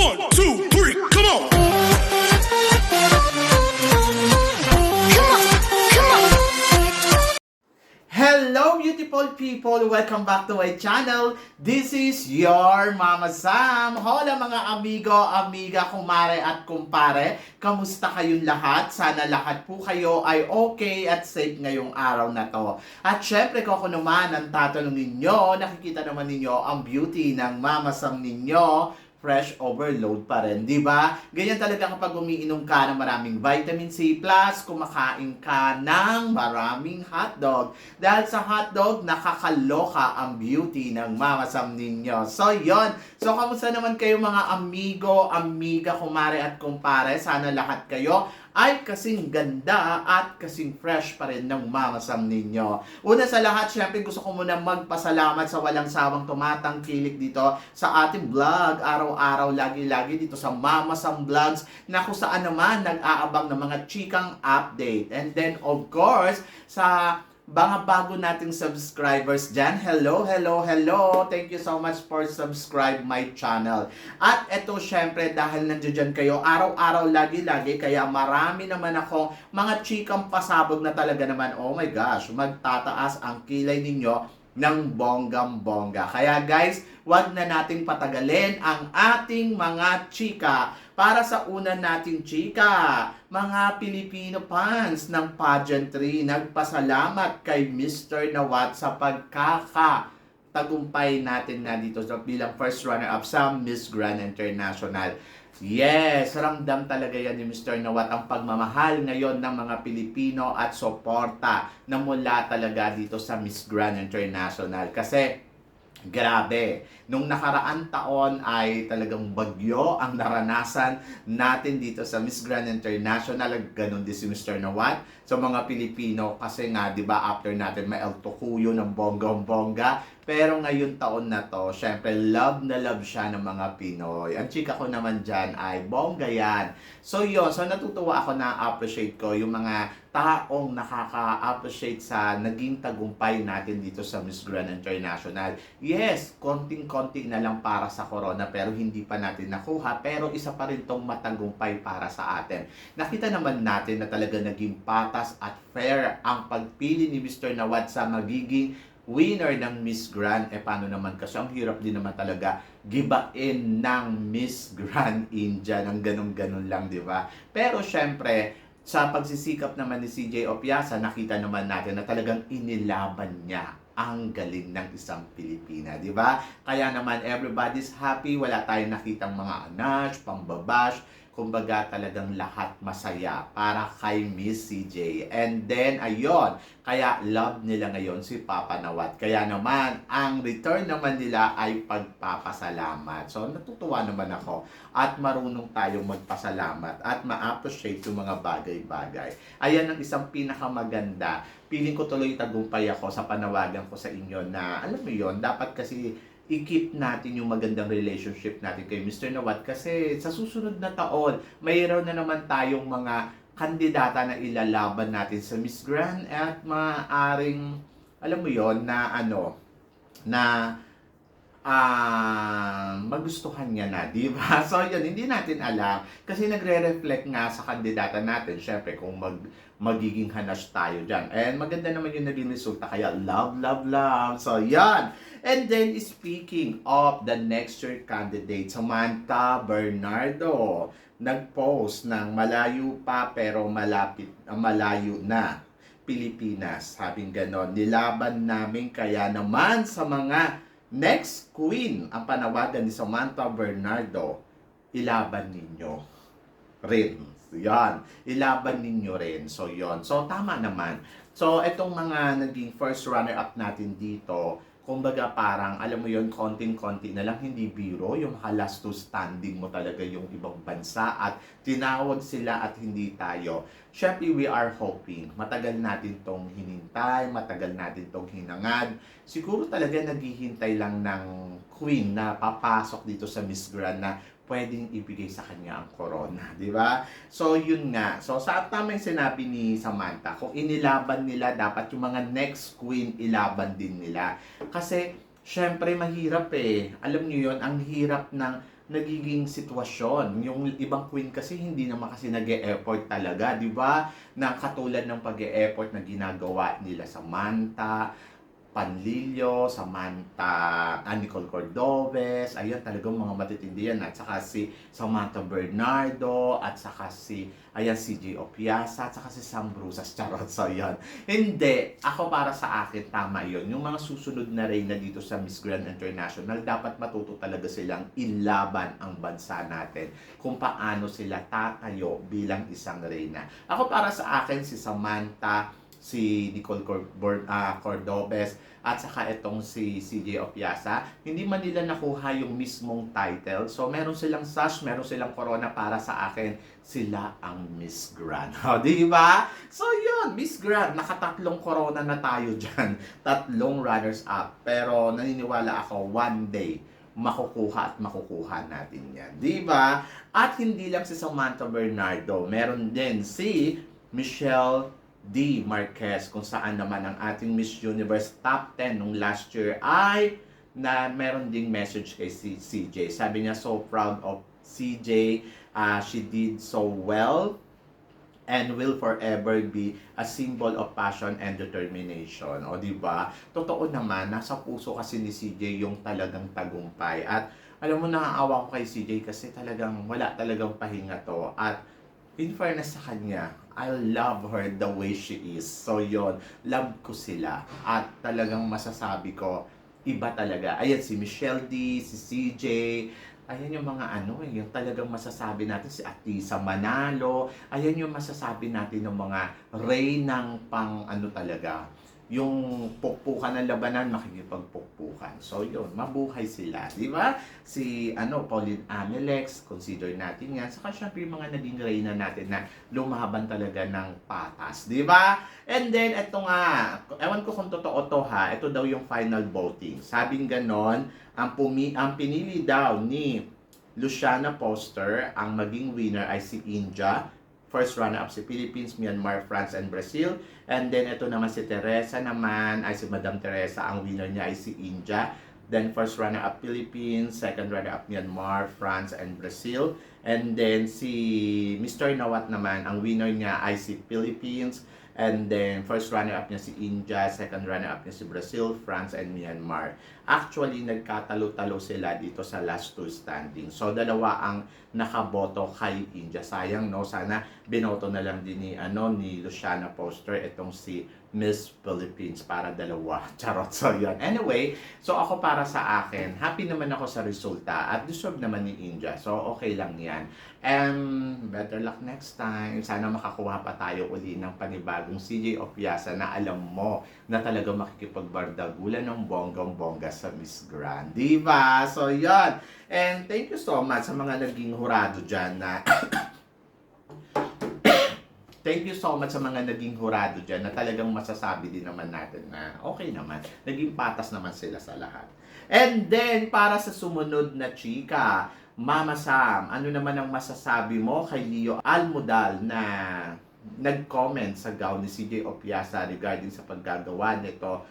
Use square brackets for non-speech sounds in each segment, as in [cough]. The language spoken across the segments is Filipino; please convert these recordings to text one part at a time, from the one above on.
One, two, three, come on! Hello beautiful people! Welcome back to my channel. This is your Mama Sam. Hola mga amigo, amiga, kumare at kumpare. Kamusta kayong lahat? Sana lahat po kayo ay okay at safe ngayong araw na to. At syempre kung naman ang tatanungin nyo, nakikita naman ninyo ang beauty ng Mama Sam ninyo fresh overload pa rin, di ba? Ganyan talaga kapag umiinom ka ng maraming vitamin C+, kumakain ka ng maraming hotdog. Dahil sa hotdog, nakakaloka ang beauty ng mamasam ninyo. So, yon So, kamusta naman kayo mga amigo, amiga, kumare at kumpare? Sana lahat kayo ay kasing ganda at kasing fresh pa rin ng mamasam ninyo. Una sa lahat, syempre gusto ko muna magpasalamat sa walang sawang tumatangkilik dito sa ating vlog. Araw-araw, lagi-lagi dito sa Mamasam Vlogs na kung saan naman nag-aabang ng mga chikang update. And then, of course, sa mga bago nating subscribers dyan. Hello, hello, hello. Thank you so much for subscribe my channel. At eto syempre dahil nandiyan dyan kayo araw-araw, lagi-lagi, kaya marami naman ako mga chikang pasabog na talaga naman, oh my gosh, magtataas ang kilay ninyo ng bonggang-bongga. Kaya guys, wag na nating patagalin ang ating mga chika para sa una nating chika. Mga Pilipino fans ng pageantry, nagpasalamat kay Mr. Nawat sa pagkaka tagumpay natin na dito sa bilang first runner-up sa Miss Grand International. Yes, ramdam talaga yan ni Mr. Nawat ang pagmamahal ngayon ng mga Pilipino at suporta na mula talaga dito sa Miss Grand International. Kasi Grabe. Nung nakaraan taon ay talagang bagyo ang naranasan natin dito sa Miss Grand International. Ganon din si Mr. Nawat. Sa mga Pilipino kasi nga, di ba, after natin may El Tocuyo ng bonggang-bongga. Pero ngayon taon na to, syempre love na love siya ng mga Pinoy. Ang chika ko naman dyan ay bongga yan. So yun, so natutuwa ako na appreciate ko yung mga taong nakaka-appreciate sa naging tagumpay natin dito sa Miss Grand International. Yes, konting-konti na lang para sa corona pero hindi pa natin nakuha pero isa pa rin tong matagumpay para sa atin. Nakita naman natin na talaga naging patas at fair ang pagpili ni Mr. Nawat sa magiging winner ng Miss Grand. Eh paano naman kasi ang hirap din naman talaga gibain ng Miss Grand India ng ganun-ganun lang, di ba? Pero syempre, sa pagsisikap naman ni CJ Opiasa, nakita naman natin na talagang inilaban niya ang galing ng isang Pilipina, di ba? Kaya naman everybody's happy, wala tayong nakitang mga anash, pambabash, kumbaga talagang lahat masaya para kay Miss CJ. And then, ayun, kaya love nila ngayon si Papa Nawat. Kaya naman, ang return naman nila ay pagpapasalamat. So, natutuwa naman ako at marunong tayong magpasalamat at ma-appreciate yung mga bagay-bagay. Ayan ang isang pinakamaganda. Piling ko tuloy tagumpay ako sa panawagan ko sa inyo na, alam mo yon dapat kasi i-keep natin yung magandang relationship natin kay Mr. Nawat kasi sa susunod na taon, mayroon na naman tayong mga kandidata na ilalaban natin sa Miss Grand at maaaring, alam mo yon na ano, na ah magustuhan niya na, di ba? [laughs] So, yun, hindi natin alam. Kasi nagre-reflect nga sa kandidata natin, syempre, kung mag, magiging hanas tayo dyan. And maganda naman yung naging resulta, kaya love, love, love. So, yan. And then, speaking of the next year candidate, Samantha Bernardo, nag-post ng malayo pa pero malapit, malayo na. Pilipinas. Sabing ganon, nilaban namin kaya naman sa mga Next queen ang panawagan ni Samantha Bernardo, ilaban ninyo rin. Yan, ilaban ninyo rin. So, yon So, tama naman. So, itong mga naging first runner-up natin dito, kumbaga parang, alam mo yon konting-konti na lang, hindi biro, yung halas to standing mo talaga yung ibang bansa at tinawag sila at hindi tayo. Syempre, we are hoping. Matagal natin tong hinintay, matagal natin tong hinangad. Siguro talaga naghihintay lang ng queen na papasok dito sa Miss Grand na pwedeng ibigay sa kanya ang corona, di ba? So, yun nga. So, sa tama yung sinabi ni Samantha, kung inilaban nila, dapat yung mga next queen ilaban din nila. Kasi, syempre, mahirap eh. Alam niyo yon ang hirap ng nagiging sitwasyon. Yung ibang queen kasi hindi naman kasi nag effort talaga, di ba? Na katulad ng pag effort na ginagawa nila sa Manta, Panlilio, Samantha, ah, Nicole Cordobes, ayun talagang mga matitindi yan. At saka si Samantha Bernardo, at saka si, ayan, si G. Opiasa, at saka si Sam Brusas, [laughs] charot, so yan. Hindi, ako para sa akin, tama yon Yung mga susunod na reyna dito sa Miss Grand International, dapat matuto talaga silang ilaban ang bansa natin kung paano sila tatayo bilang isang reyna. Ako para sa akin, si Samantha, si Nicole Cor- ah, Cordobes at saka itong si CJ Opiasa, hindi man nila nakuha yung mismong title. So meron silang sash, meron silang corona para sa akin, sila ang Miss Grand. [laughs] O, di ba? So yun, Miss Grand, nakatatlong corona na tayo dyan. [laughs] Tatlong runners up. Pero naniniwala ako, one day, makukuha at makukuha natin yan. Di ba? At hindi lang si Samantha Bernardo, meron din si Michelle D. Marquez kung saan naman ang ating Miss Universe top 10 nung last year ay na meron ding message kay si CJ. Sabi niya, so proud of CJ. Uh, she did so well and will forever be a symbol of passion and determination. O di ba? Totoo naman, nasa puso kasi ni CJ yung talagang tagumpay. At alam mo, naaawa ko kay CJ kasi talagang wala talagang pahinga to. At in fairness sa kanya, I love her the way she is. So yon love ko sila. At talagang masasabi ko, iba talaga. Ayan, si Michelle D, si CJ, ayan yung mga ano eh, yung talagang masasabi natin si Atisa Manalo, ayan yung masasabi natin ng mga rey ng pang ano talaga, yung pukpukan ng labanan, makikipagpukpukan. So yun, mabuhay sila, di ba? Si ano, Pauline Amelex, consider natin yan. Saka syempre yung mga naging reyna natin na lumaban talaga ng patas, di ba? And then, eto nga, ewan ko kung totoo to ha, ito daw yung final voting. Sabing ganon, ang, pumi ang pinili daw ni Luciana Poster, ang maging winner ay si India, First runner-up si Philippines, Myanmar, France, and Brazil. And then ito naman si Teresa naman, ay si Madam Teresa, ang winner niya ay si India. Then first runner-up Philippines, second runner-up Myanmar, France, and Brazil. And then si Mr. Nawat naman, ang winner niya ay si Philippines. And then first runner-up niya si India, second runner-up niya si Brazil, France, and Myanmar. Actually, nagkatalo-talo sila dito sa last two standing. So dalawa ang nakaboto kay India. Sayang no, sana binoto na lang din ni ano ni Luciana Poster itong si Miss Philippines para dalawa. [laughs] Charot so yan. Anyway, so ako para sa akin, happy naman ako sa resulta at deserve naman ni India. So okay lang 'yan. And better luck next time. Sana makakuha pa tayo uli ng panibagong CJ Opiasa na alam mo na talaga makikipagbardagulan ng bonggang-bongga sa Miss Grand. Diba? So, yan. And thank you so much sa mga naging hurado dyan na [coughs] Thank you so much sa mga naging hurado dyan na talagang masasabi din naman natin na okay naman. Naging patas naman sila sa lahat. And then, para sa sumunod na chika, Mama Sam, ano naman ang masasabi mo kay Leo Almodal na nag-comment sa gown ni CJ Opiasa regarding sa paggagawa nito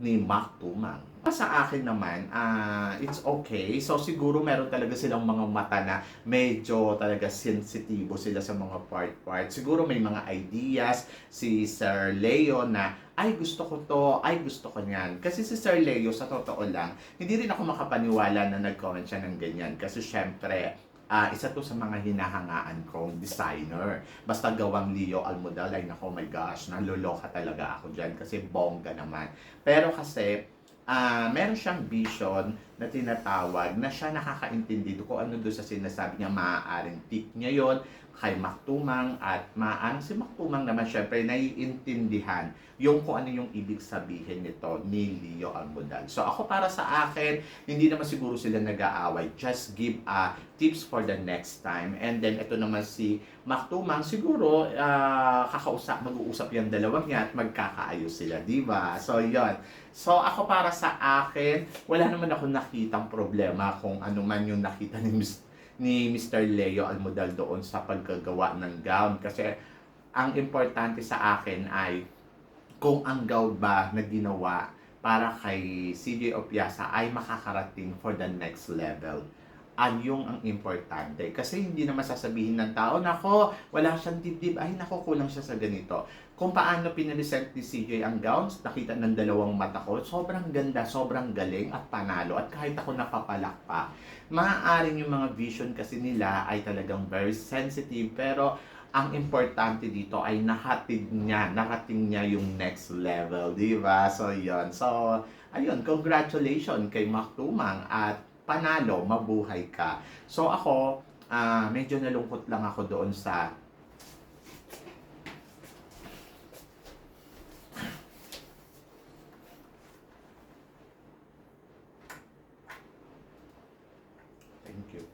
ni Mac Tumang. Sa akin naman, ah it's okay. So siguro meron talaga silang mga mata na medyo talaga sensitibo sila sa mga part-part. Siguro may mga ideas si Sir Leo na ay gusto ko to, ay gusto ko niyan. Kasi si Sir Leo, sa totoo lang, hindi rin ako makapaniwala na nag-comment siya ng ganyan. Kasi syempre, ah isa to sa mga hinahangaan kong designer. Basta gawang Leo Almodal, ay nako, my gosh, naloloka talaga ako dyan kasi bongga naman. Pero kasi, ah meron siyang vision na tinatawag na siya nakakaintindi kung ano doon sa sinasabi niya, maaaring tip niya yon kay Maktumang at maaaring si Maktumang naman syempre naiintindihan yung kung ano yung ibig sabihin nito ni Leo Almodal. So ako para sa akin, hindi naman siguro sila nag-aaway. Just give a tips for the next time. And then ito naman si Maktumang, siguro ah, kakausap, mag-uusap yung dalawang yan at magkakaayos sila, di ba? So yon So ako para sa akin, wala naman ako nakitang problema kung ano man yung nakita ni Mr. ni Mr. Leo Almodal doon sa paggagawa ng gown. Kasi ang importante sa akin ay kung ang gown ba na ginawa para kay CJ Opiasa ay makakarating for the next level. Ang yung ang importante. Kasi hindi naman sasabihin ng tao, nako, wala siyang dibdib, ay nako, kulang siya sa ganito. Kung paano pinaresent ni CJ ang gowns, nakita ng dalawang mata ko, sobrang ganda, sobrang galing at panalo. At kahit ako napapalak pa, maaaring yung mga vision kasi nila ay talagang very sensitive, pero ang importante dito ay nahatid niya, narating niya yung next level, di ba? So, yon So, ayun, congratulations kay Mac Tumang at panalo, mabuhay ka. So, ako, ah medyo nalungkot lang ako doon sa Thank you.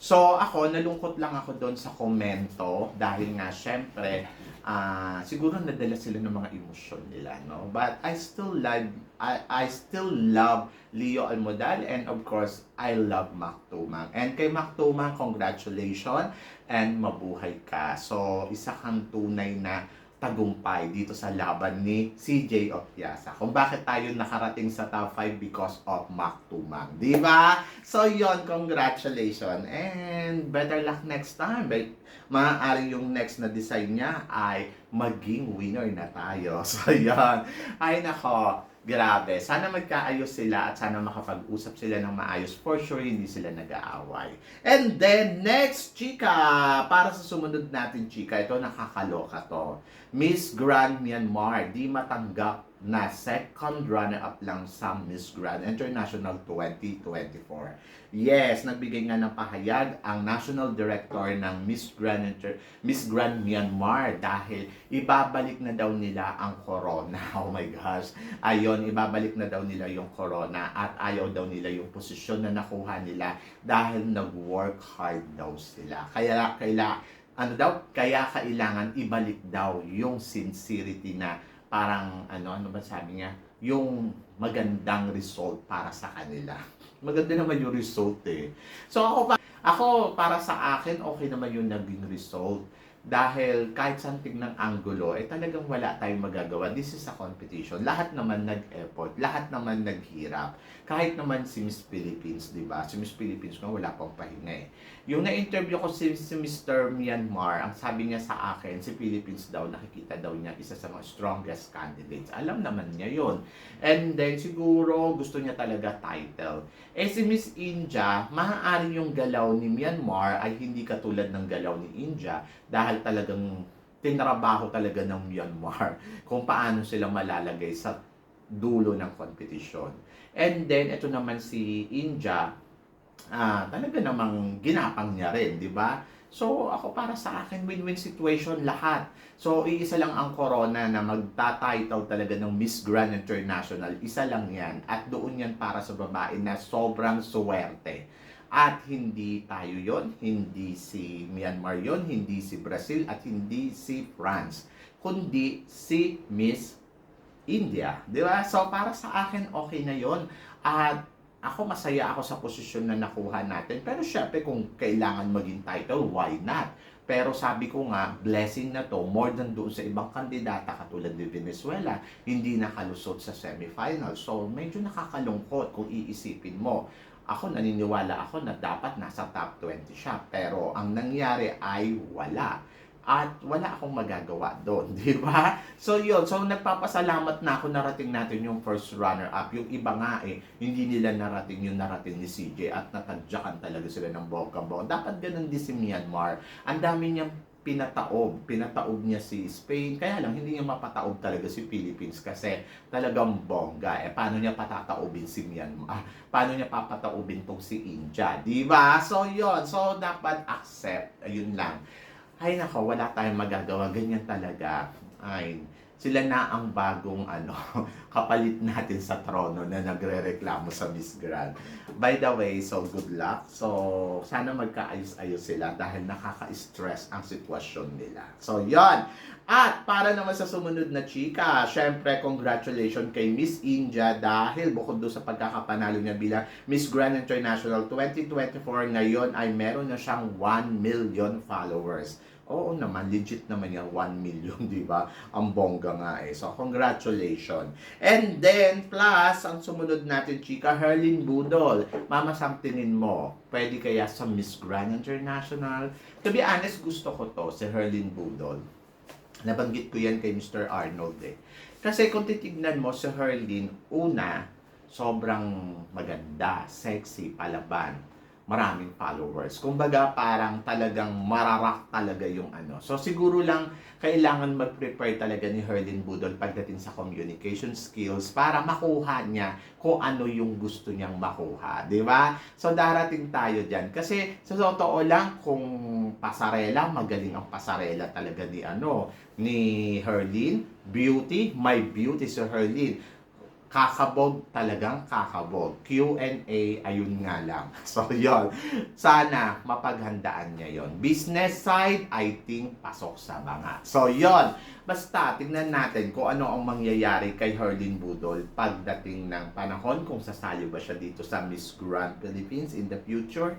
So, ako, nalungkot lang ako doon sa komento dahil nga, syempre, ah siguro nadala sila ng mga emosyon nila, no? But I still love, I, I still love Leo Almodal and of course, I love Mac Tumang. And kay Mac Tumang, congratulations and mabuhay ka. So, isa kang tunay na tagumpay dito sa laban ni CJ Opiasa. Kung bakit tayo nakarating sa top 5 because of Mac Tumang. Di ba? So, yon congratulations. And better luck next time. But, maaari yung next na design niya ay maging winner na tayo. [laughs] So, yon Ay, nako. Grabe. Sana magkaayos sila at sana makapag-usap sila ng maayos. For sure, hindi sila nag-aaway. And then, next, chika. Para sa sumunod natin, chika. Ito, nakakaloka to. Miss Grand Myanmar, di matanggap na second runner-up lang sa Miss Grand International 2024. Yes, nagbigay nga ng pahayag ang National Director ng Miss Grand Inter- Miss Grand Myanmar dahil ibabalik na daw nila ang corona. [laughs] Oh my gosh. Ayon, ibabalik na daw nila yung corona at ayaw daw nila yung posisyon na nakuha nila dahil nag-work hard daw sila. Kaya kaila ano daw, kaya kailangan ibalik daw yung sincerity na parang ano ano ba sabi niya, yung magandang result para sa kanila. [laughs] Maganda naman yung result eh. So ako ako para sa akin okay naman yung naging result dahil kahit saan tignan angulo, eh talagang wala tayong magagawa. This is a competition. Lahat naman nag-effort, lahat naman naghirap. Kahit naman si Miss Philippines, di ba? Si Miss Philippines nga wala pang pahinga eh. Yung na-interview ko si, si Mr. Myanmar, ang sabi niya sa akin, si Philippines daw, nakikita daw niya isa sa mga strongest candidates. Alam naman niya yon And then siguro gusto niya talaga title. Eh si Miss India, maaari yung galaw ni Myanmar ay hindi katulad ng galaw ni India dahil talagang tinrabaho talaga ng Myanmar [laughs] kung paano sila malalagay sa dulo ng kompetisyon. And then, ito naman si India, ah, talaga namang ginapang niya rin, di ba? So, ako para sa akin, win-win situation lahat. So, iisa lang ang corona na magta-title talaga ng Miss Grand International. Isa lang yan. At doon yan para sa babae na sobrang suwerte. At hindi tayo yon, hindi si Myanmar yon, hindi si Brazil, at hindi si France, kundi si Miss India. Di ba? So, para sa akin, okay na yon. At ako masaya ako sa posisyon na nakuha natin. Pero syempre kung kailangan maging title, why not? Pero sabi ko nga, blessing na to, more than doon sa ibang kandidata katulad ni Venezuela, hindi nakalusot sa semifinal. So medyo nakakalungkot kung iisipin mo. Ako naniniwala ako na dapat nasa top 20 siya. Pero ang nangyari ay wala at wala akong magagawa doon, [laughs] di ba? So yun, so nagpapasalamat na ako narating natin yung first runner-up. Yung iba nga eh, hindi nila narating yung narating ni CJ at natadyakan talaga sila ng bongga-bongga. Dapat ganun din si Myanmar. Ang dami niyang pinataob. Pinataob niya si Spain. Kaya lang, hindi niya mapataob talaga si Philippines kasi talagang bongga. Eh, paano niya patataobin si Myanmar? Paano niya papataobin tong si India? Di ba? So, yun. So, dapat accept. Ayun lang ay nako, wala tayong magagawa. Ganyan talaga. Ay, sila na ang bagong ano, [laughs] kapalit natin sa trono na nagre-reklamo sa Miss Grand. By the way, so good luck. So, sana magkaayos-ayos sila dahil nakaka-stress ang sitwasyon nila. So, yon At para naman sa sumunod na chika, syempre congratulations kay Miss India dahil bukod doon sa pagkakapanalo niya bilang Miss Grand International 2024 ngayon ay meron na siyang 1 million followers. Oo naman, legit naman yan, 1 million, di ba? Ang bongga nga eh. So, congratulations. And then, plus, ang sumunod natin, chika, Herlin Budol. Mama, samtingin mo, pwede kaya sa Miss Grand International? To be honest, gusto ko to, si Herlin Budol. Nabanggit ko yan kay Mr. Arnold eh. Kasi kung titignan mo si Herlin, una, sobrang maganda, sexy, palaban maraming followers. Kumbaga, parang talagang mararak talaga yung ano. So, siguro lang, kailangan mag-prepare talaga ni Herlin Budol pagdating sa communication skills para makuha niya kung ano yung gusto niyang makuha. Ba? So, darating tayo dyan. Kasi, sa totoo lang, kung pasarela, magaling ang pasarela talaga ni ano, ni Herlin. Beauty, my beauty si Herlin kakabog talagang kakabog. Q&A, ayun nga lang. [laughs] So, yon Sana mapaghandaan niya yon Business side, I think, pasok sa banga. So, yon Basta, tingnan natin kung ano ang mangyayari kay Herlin Budol pagdating ng panahon, kung sasali ba siya dito sa Miss Grand Philippines in the future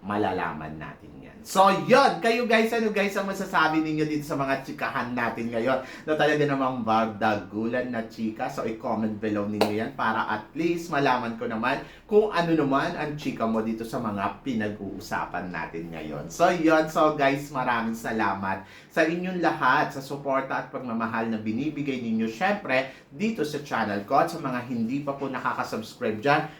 malalaman natin yan. So, yon Kayo guys, ano guys ang masasabi ninyo dito sa mga chikahan natin ngayon na talaga namang bagdagulan na chika. So, i-comment below ninyo yan para at least malaman ko naman kung ano naman ang chika mo dito sa mga pinag-uusapan natin ngayon. So, yon So, guys, maraming salamat sa inyong lahat sa suporta at pagmamahal na binibigay ninyo. Syempre, dito sa channel ko at sa mga hindi pa po nakaka-subscribe dyan,